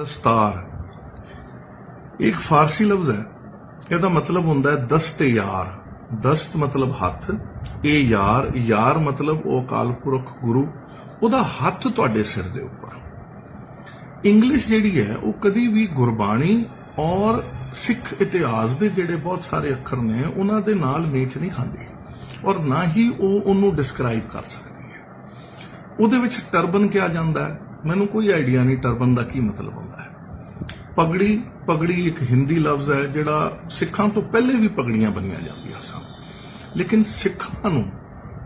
ਦਸਤਾਰ ਇੱਕ ਫਾਰਸੀ ਲਫ਼ਜ਼ ਹੈ। ਇਹਦਾ ਮਤਲਬ ਹੁੰਦਾ ਹੈ ਦਸਤ ਯਾਰ। ਦਸਤ ਮਤਲਬ ਹੱਥ। ਇਹ ਯਾਰ ਯਾਰ ਮਤਲਬ ਉਹ ਅਕਾਲ ਪੁਰਖ ਗੁਰੂ। ਉਹਦਾ ਹੱਥ ਤੁਹਾਡੇ ਸਿਰ ਦੇ ਉੱਪਰ। ਇੰਗਲਿਸ਼ ਜਿਹੜੀ ਹੈ, ਉਹ ਕਦੀ ਵੀ ਗੁਰਬਾਣੀ ਔਰ ਸਿੱਖ ਇਤਿਹਾਸ ਦੇ ਜਿਹੜੇ ਬਹੁਤ ਸਾਰੇ ਅੱਖਰ ਨੇ, ਉਹਨਾਂ ਦੇ ਨਾਲ ਮੇਚ ਨਹੀਂ ਖਾਂਦੀ। ਔਰ ਨਾ ਹੀ ਉਹ ਉਹਨੂੰ ਡਿਸਕ੍ਰਾਈਬ ਕਰ ਸਕਦੀ ਹੈ। ਉਹਦੇ ਵਿੱਚ ਟਰਬਨ ਕਿਹਾ ਜਾਂਦਾ ਹੈ। ਮੈਨੂੰ ਕੋਈ ਆਈਡੀਆ ਨਹੀਂ ਟਰਬਨ ਦਾ ਕੀ ਮਤਲਬ ਹੁੰਦਾ ਹੈ। ਪਗੜੀ ਪਗੜੀ ਇੱਕ ਹਿੰਦੀ ਲਫ਼ਜ਼ ਹੈ ਜਿਹੜਾ ਸਿੱਖਾਂ ਤੋਂ ਪਹਿਲੇ ਵੀ ਪਗੜੀਆਂ ਬਣੀਆਂ ਜਾਂਦੀਆਂ ਸਨ। ਲੇਕਿਨ ਸਿੱਖਾਂ ਨੂੰ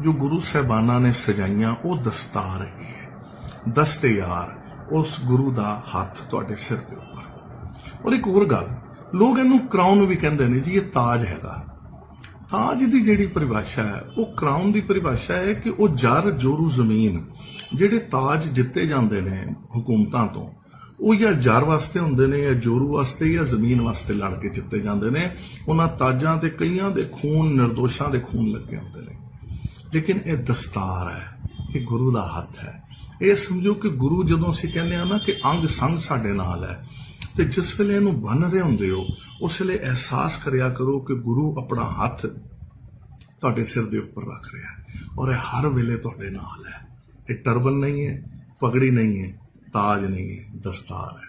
ਜੋ ਗੁਰੂ ਸਾਹਿਬਾਨਾਂ ਨੇ ਸਜਾਈਆਂ, ਉਹ ਦਸਤਾਰ ਹੈਗੀ ਹੈ। ਦਸਤੇ ਯਾਰ, ਉਸ ਗੁਰੂ ਦਾ ਹੱਥ ਤੁਹਾਡੇ ਸਿਰ ਦੇ ਉੱਪਰ। ਔਰ ਇੱਕ ਹੋਰ ਗੱਲ, ਲੋਕ ਇਹਨੂੰ ਕਰਾਊਨ ਵੀ ਕਹਿੰਦੇ ਨੇ ਜੀ, ਇਹ ਤਾਜ ਹੈਗਾ। ਤਾਜ ਦੀ ਜਿਹੜੀ ਪਰਿਭਾਸ਼ਾ ਹੈ, ਉਹ ਕਰਾਊਨ ਦੀ ਪਰਿਭਾਸ਼ਾ ਹੈ ਕਿ ਉਹ ਜਰ ਜੋਰੂ ਜ਼ਮੀਨ, ਜਿਹੜੇ ਤਾਜ ਜਿੱਤੇ ਜਾਂਦੇ ਨੇ ਹਕੂਮਤਾਂ ਤੋਂ, ਉਹ ਜਾਂ ਜਰ ਵਾਸਤੇ ਹੁੰਦੇ ਨੇ, ਜਾਂ ਜੋਰੂ ਵਾਸਤੇ, ਜਾਂ ਜ਼ਮੀਨ ਵਾਸਤੇ ਲੜ ਕੇ ਜਿੱਤੇ ਜਾਂਦੇ ਨੇ, ਉਹਨਾਂ ਤਾਜਾਂ ਤੇ ਕਈਆਂ ਦੇ ਖੂਨ ਨਿਰਦੋਸ਼ਾਂ ਦੇ ਖੂਨ ਲੱਗੇ ਹੁੰਦੇ ਨੇ। ਲੇਕਿਨ ਇਹ ਦਸਤਾਰ ਹੈ, ਇਹ ਗੁਰੂ ਦਾ ਹੱਥ ਹੈ। ਇਹ ਸਮਝੋ ਕਿ ਗੁਰੂ ਜਦੋਂ ਅਸੀਂ ਕਹਿੰਦੇ ਆ ਨਾ ਕਿ ਅੰਗ ਸੰਗ ਸਾਡੇ ਨਾਲ ਹੈ ਤੇ ਜਿਸ ਵੇਲੇ ਇਹਨੂੰ ਬੰਨ ਰਹੇ ਹੁੰਦੇ ਹੋ, ਉਸ ਵੇਲੇ ਅਹਿਸਾਸ ਕਰਿਆ ਕਰੋ ਕਿ ਗੁਰੂ ਆਪਣਾ ਹੱਥ ਤੁਹਾਡੇ ਸਿਰ ਦੇ ਉੱਪਰ ਰੱਖ ਰਿਹਾ ਹੈ ਔਰ ਇਹ ਹਰ ਵੇਲੇ ਤੁਹਾਡੇ ਨਾਲ ਹੈ। ਇਹ ਟਰਬਨ ਨਹੀਂ ਹੈ, ਪਗੜੀ ਨਹੀਂ ਹੈ, ਤਾਜ ਨਹੀਂ ਹੈ, ਦਸਤਾਰ ਹੈ।